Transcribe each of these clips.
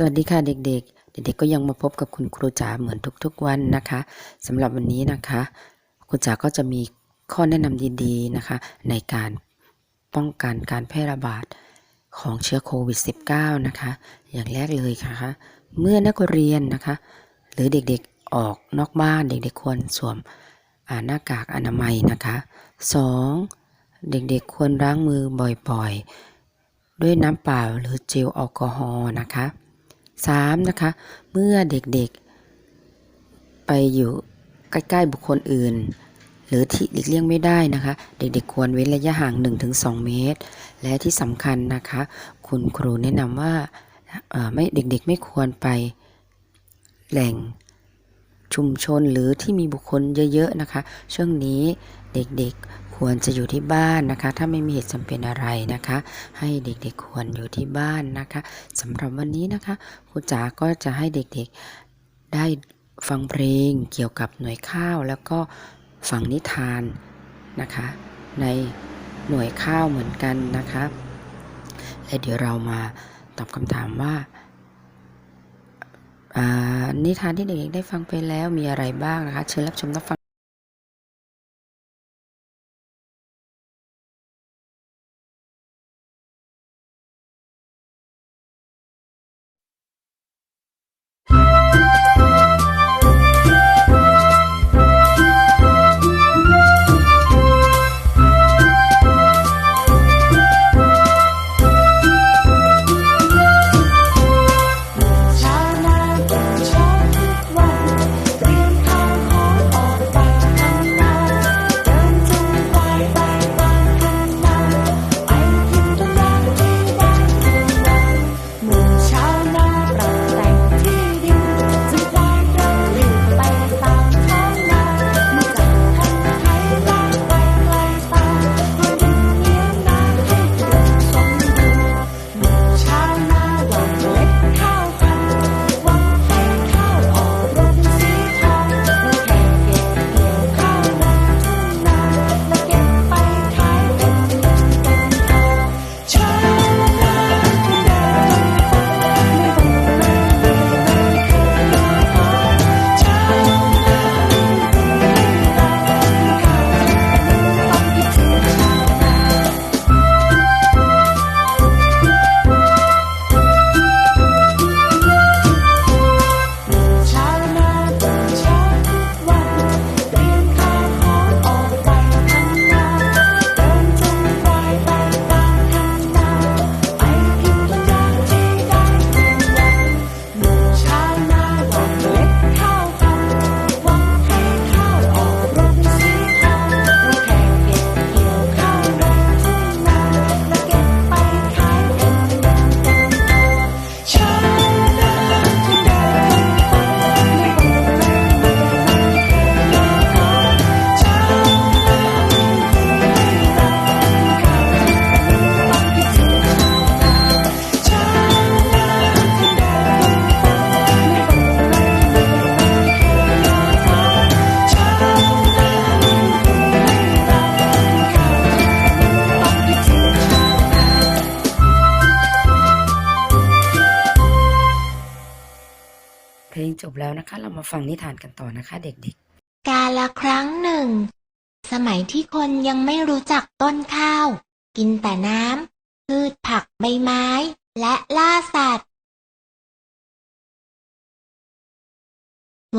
สวัสดีค่ะเด็กๆ เด็กๆก็ยังมาพบกับคุณครูจ๋าเหมือนทุกๆวันนะคะสำหรับวันนี้นะคะครูจ๋าก็จะมีข้อแนะนำดีๆนะคะ ในการป้องกันการแพร่ระบาดของเชื้อโควิด -19 นะคะ อย่างแรกเลยค่ะเมื่อนักเรียนนะคะ หรือเด็กๆออกนอกบ้านเด็กๆควรสวมหน้ากากอนามัยนะคะ 2. เด็กๆควรล้างมือบ่อยๆ ด้วยน้ำเปล่าหรือเจลแอลกอฮอล์นะคะ 3. นะคะ เมื่อเด็กๆ ไปอยู่ใกล้ๆบุคคลอื่น หรือที่หลีกเลี่ยงไม่ได้นะคะ เด็กๆ ควรเว้นระยะห่าง 1-2 เมตร และที่สำคัญนะคะ คุณครูแนะนำว่าไม่เด็กๆ ไม่ควรไปแหล่ง ชุมชนหรือที่มีบุคคลเยอะๆนะคะ ช่วงนี้เด็กๆควรจะอยู่ที่บ้านนะคะ ถ้าไม่มีเหตุจำเป็นอะไรนะคะ ให้เด็กๆควรอยู่ที่บ้านนะคะสำหรับวันนี้นะคะครูจ๋าก็จะให้เด็กๆได้ฟังเพลงเกี่ยวกับหน่วยข้าวแล้วก็ฟังนิทานนะคะ ในหน่วยข้าวเหมือนกันนะคะและเดี๋ยวเรามาตอบคำถามว่าอ่า นิทานที่เด็กๆได้ฟังไปแล้วมีอะไรบ้างนะคะ เชิญรับชมรับฟัง แล้วนะคะ เรามาฟังนิทานกันต่อนะคะ เด็กๆ กาละครั้งหนึ่ง สมัยที่คนยังไม่รู้จักต้นข้าว กินแต่น้ำพืชผักใบไม้ และล่าสัตว์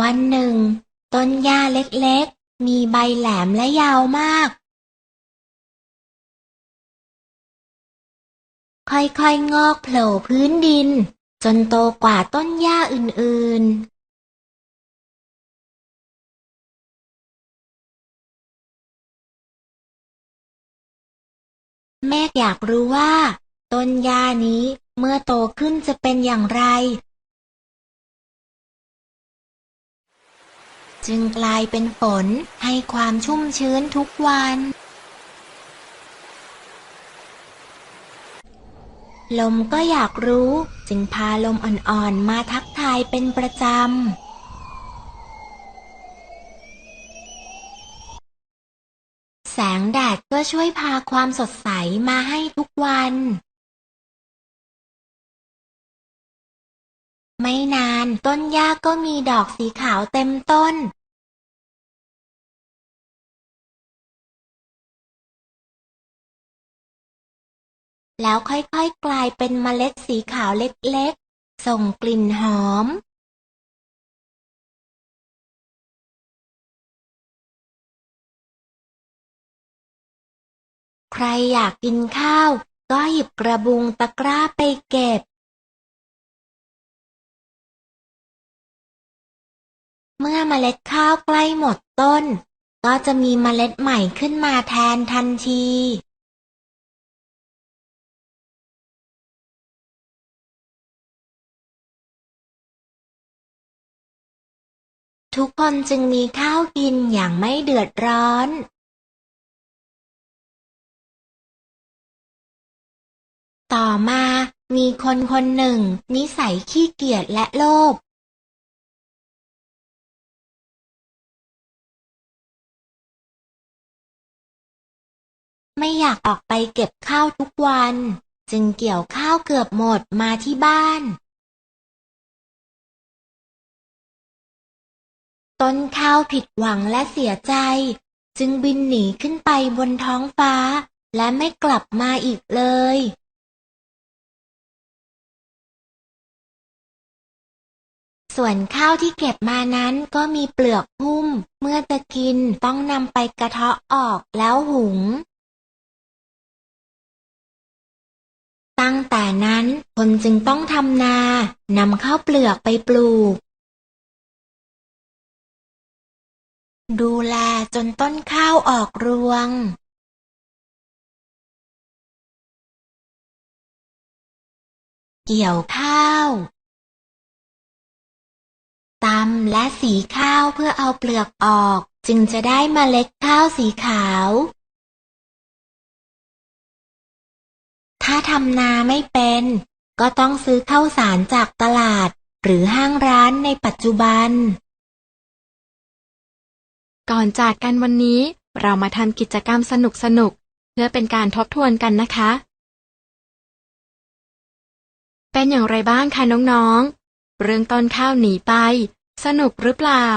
วันหนึ่ง ต้นหญ้าเล็กๆ มีใบแหลมและยาวมาก ค่อยๆ งอกโผล่พื้นดินจนโตกว่าต้นหญ้าอื่นๆ แม่อยากรู้ว่า ต้นหญ้านี้เมื่อโตขึ้นจะเป็นอย่างไร จึงกลายเป็นฝนให้ความชุ่มชื้นทุกวัน ลมก็อยากรู้จึงพาลมอ่อนๆมาทักทายเป็นประจำ สงแดดก็ช่วยพาความสดใสมาให้ทุกวัน ไม่นานต้นหญ้าก็มีดอกสีขาวเต็มต้น แล้วค่อยๆกลายเป็นเมล็ดสีขาวเล็กๆ ส่งกลิ่นหอม รอยากกินข้าว ก็หยิบกระบุงตะกร้าไปเก็บ เมื่อเมล็ดข้าวใกล้หมดต้น ก็จะมีเมล็ดใหม่ขึ้นมาแทนทันที ทุกคนจึงมีข้าวกินอย่างไม่เดือดร้อน ต่อมามีคนคนหนึ่ง นิสัยขี้เกียจและโลภไม่อยากออกไปเก็บข้าวทุกวัน จึงเกี่ยวข้าวเกือบหมดมาที่บ้าน ต้นข้าวผิดหวังและเสียใจ จึงบินหนีขึ้นไปบนท้องฟ้า และไม่กลับมาอีกเลย ส่วนข้าวที่เก็บมานั้นก็มีเปลือกหุ้ม เมื่อจะกินต้องนำไปกระเทาะออกแล้วหุง ตั้งแต่นั้นคนจึงต้องทำนานำข้าวเปลือกไปปลูก ดูแลจนต้นข้าวออกรวงเกี่ยวข้าว ตำและสีข้าวเพื่อเอาเปลือกออก จึงจะได้เมล็ดข้าวสีขาว ถ้าทำนาไม่เป็น ก็ต้องซื้อข้าวสารจากตลาด หรือห้างร้านในปัจจุบัน ก่อนจากกันวันนี้ เรามาทำกิจกรรมสนุกๆเพื่อเป็นการทบทวนกันนะคะ เป็นอย่างไรบ้างคะน้องๆ เรื่องต้นข้าวหนีไป สนุกหรือเปล่า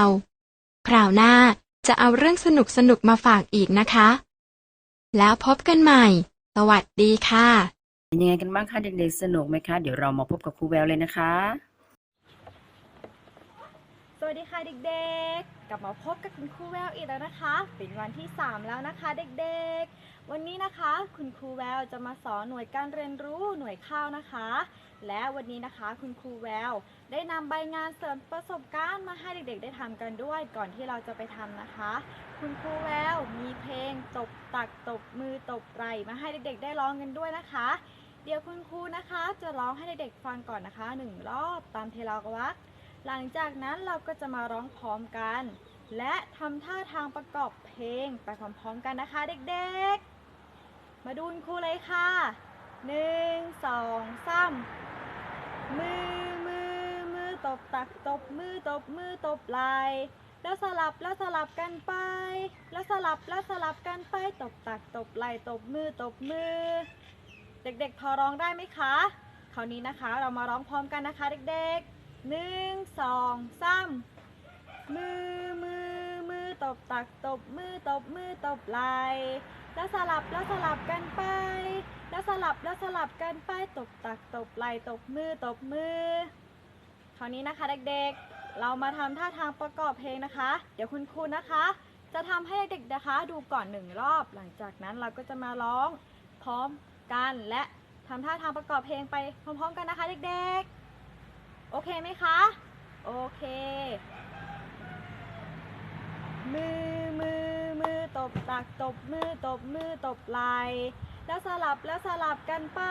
คราวหน้าจะเอาเรื่องสนุกสนุกมาฝากอีกนะคะ แล้วพบกันใหม่ สวัสดีค่ะ เป็นยังไงกันบ้างคะเด็กๆสนุกไหมคะ เดี๋ยวเรามาพบกับครูแววเลยนะคะ วัสดีค่ะเด็กๆ กลับมาพบกับคุณครูแววอีกแล้วนะคะ เป็นวันที่ 3 แล้วนะคะเด็กๆ วันนี้นะคะ คุณครูแววจะมาสอนหน่วยการเรียนรู้หน่วยข้าวนะคะ และวันนี้นะคะคุณครูแววได้นำใบงานเสริมประสบการณ์มาให้เด็กๆ ได้ทำกันด้วยก่อนที่เราจะไปทำนะคะ คุณครูแววมีเพลงตบตักตบมือตบไหล่มาให้เด็กๆ ได้ร้องกันด้วยนะคะ เดี๋ยวคุณครูนะคะ จะร้องให้เด็กๆฟังก่อนนะคะหนึ่งรอบตามเทลากวัก หลังจากนั้นเราก็จะมาร้องพร้อมกัน และทำท่าทางประกอบเพลงไปพร้อมๆกันนะคะเด็กๆ มาดูคุณครูเลยค่ะหนึ่งสองสามมือมือมือตบตักตบมือตบมือตบไหลแล้วสลับแล้วสลับกันไป แล้วสลับแล้วสลับกันไปตบตักตบไหลตบมือตบมือ เด็กๆพอร้องได้ไหมคะ คราวนี้นะคะเรามาร้องพร้อมกันนะคะเด็กๆ หนึ่งสองสามมือมือมือตบตักตบมือตบมือตบไหลแล้วสลับแล้วสลับกันไป แล้วสลับแล้วสลับกันไปตบตักตบไหลตบมือตบมือคราวนี้นะคะเด็กๆ เรามาทำท่าทางประกอบเพลงนะคะ เดี๋ยวคุณครูนะคะ จะทำให้เด็กๆนะคะ ดูก่อนหนึ่งรอบ หลังจากนั้นเราก็จะมาร้องพร้อมกันและทำท่าทางประกอบเพลงไปพร้อมๆ กันนะคะเด็กๆ โอเคไหมคะ โอเค มือมือมือตบตักตบมือตบมือตบไหลแล้วสลับแล้วสลับกันไป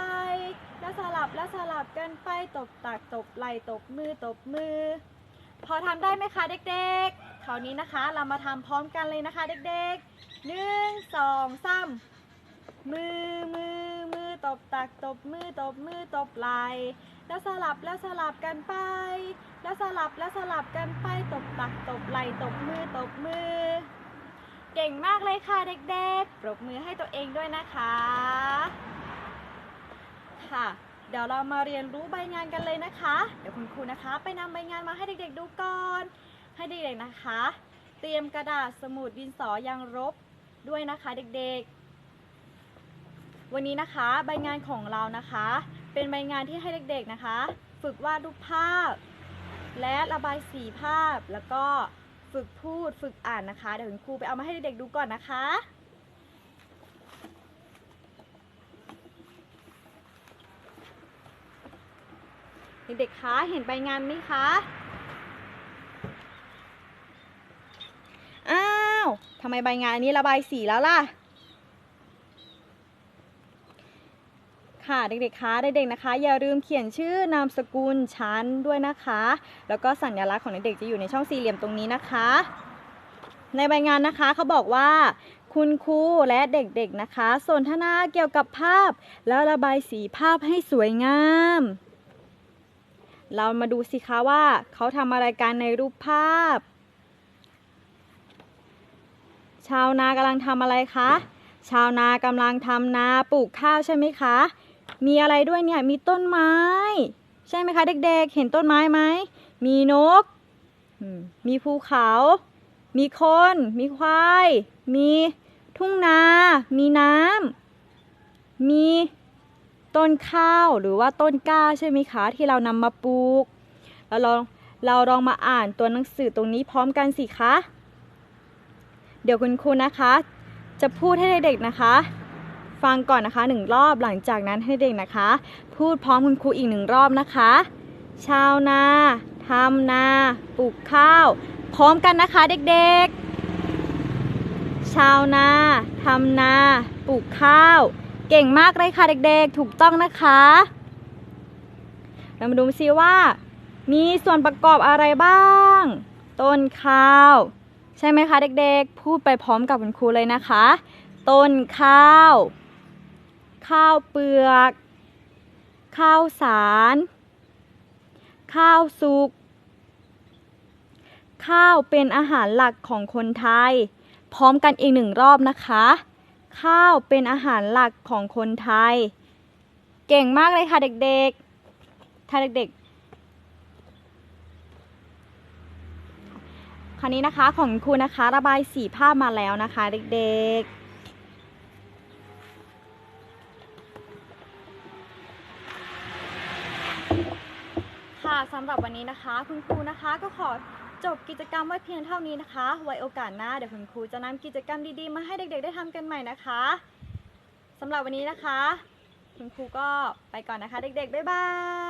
แล้วสลับแล้วสลับกันไปตบตักตบไหลตบมือตบมือ พอทำได้ไหมคะเด็กๆคราวนี้นะคะเรามาทำพร้อมกันเลยนะคะเด็กๆหนึ่งสองสามมือมือมือตบตักตบมือตบมือตบไหล แล้วสลับแล้วสลับกันไป แล้วสลับแล้วสลับกันไปตบตักตบไหลตบมือตบมือ เก่งมากเลยค่ะเด็กๆ ปรบมือให้ตัวเองด้วยนะคะ ค่ะ เดี๋ยวเรามาเรียนรู้ใบงานกันเลยนะคะ เดี๋ยวคุณครูนะคะ ไปนำใบงานมาให้เด็กๆดูก่อน ให้เด็กๆนะคะ เตรียมกระดาษสมุดดินสอยางลบด้วยนะคะเด็กๆ วันนี้นะคะใบงานของเรานะคะ เป็นใบงานที่ให้เด็กๆนะคะ ฝึกวาดรูปภาพ และระบายสีภาพ แล้วก็ฝึกพูดฝึกอ่านนะคะ เดี๋ยวคุณครูไปเอามาให้เด็กๆดูก่อนนะคะเด็กๆคะเห็นใบงานไหมคะอ้าวทำไมใบงานอันนี้ระบายสีแล้วล่ะ ค่ะ เด็กๆคะเด็กๆนะคะ อย่าลืมเขียนชื่อนามสกุลชั้นด้วยนะคะ แล้วก็สัญลักษณ์ของเด็กๆจะอยู่ในช่องสี่เหลี่ยมตรงนี้นะคะ ในใบงานนะคะเขาบอกว่าคุณครูและเด็กๆนะคะ สนทนาเกี่ยวกับภาพ แล้วระบายสีภาพให้สวยงาม เรามาดูสิคะว่าเขาทำอะไรกันในรูปภาพ ชาวนากำลังทำอะไรคะชาวนากำลังทำนาปลูกข้าวใช่ไหมคะ มีอะไรด้วยเนี่ย มีต้นไม้ ใช่ไหมคะ เด็กๆ เห็นต้นไม้ไหม มีนก มีภูเขา มีคน มีควาย มีทุ่งนา มีน้ำ มีต้นข้าวหรือว่าต้นกล้าใช่ไหมคะ ที่เรานำมาปลูกแล้วลองเราลองมาอ่านตัวหนังสือตรงนี้พร้อมกันสิคะ เดี๋ยวคุณครูนะคะ จะพูดให้เด็กๆนะคะ ฟังก่อนนะคะหนึ่งรอบหลังจากนั้นให้เด็กนะคะ พูดพร้อมคุณครูอีกหนึ่งรอบนะคะ ชาวนาทำนาปลูกข้าว พร้อมกันนะคะเด็กๆ ชาวนาทำนาปลูกข้าว เก่งมากเลยค่ะเด็กๆ ถูกต้องนะคะ เรามาดูซิว่า มีส่วนประกอบอะไรบ้าง ต้นข้าว ใช่ไหมคะเด็กๆ พูดไปพร้อมกับคุณครูเลยนะคะ ต้นข้าว ข้าวเปลือก ข้าวสาร ข้าวสุก ข้าวเป็นอาหารหลักของคนไทย พร้อมกันอีกหนึ่งรอบนะคะ ข้าวเป็นอาหารหลักของคนไทย เก่งมากเลยค่ะเด็กๆ ถ้าเด็กๆ คราวนี้นะคะของครูนะคะระบายสีภาพมาแล้วนะคะเด็กๆ ค่ะสำหรับวันนี้นะคะ คุณครูนะคะก็ขอจบกิจกรรมไว้เพียงเท่านี้นะคะ ไว้โอกาสหน้าเดี๋ยวคุณครูจะนำกิจกรรมดีๆ มาให้เด็กๆ ได้ทำกันใหม่นะคะสำหรับวันนี้นะคะ คุณครูก็ไปก่อนนะคะ เด็กๆ บ๊ายบาย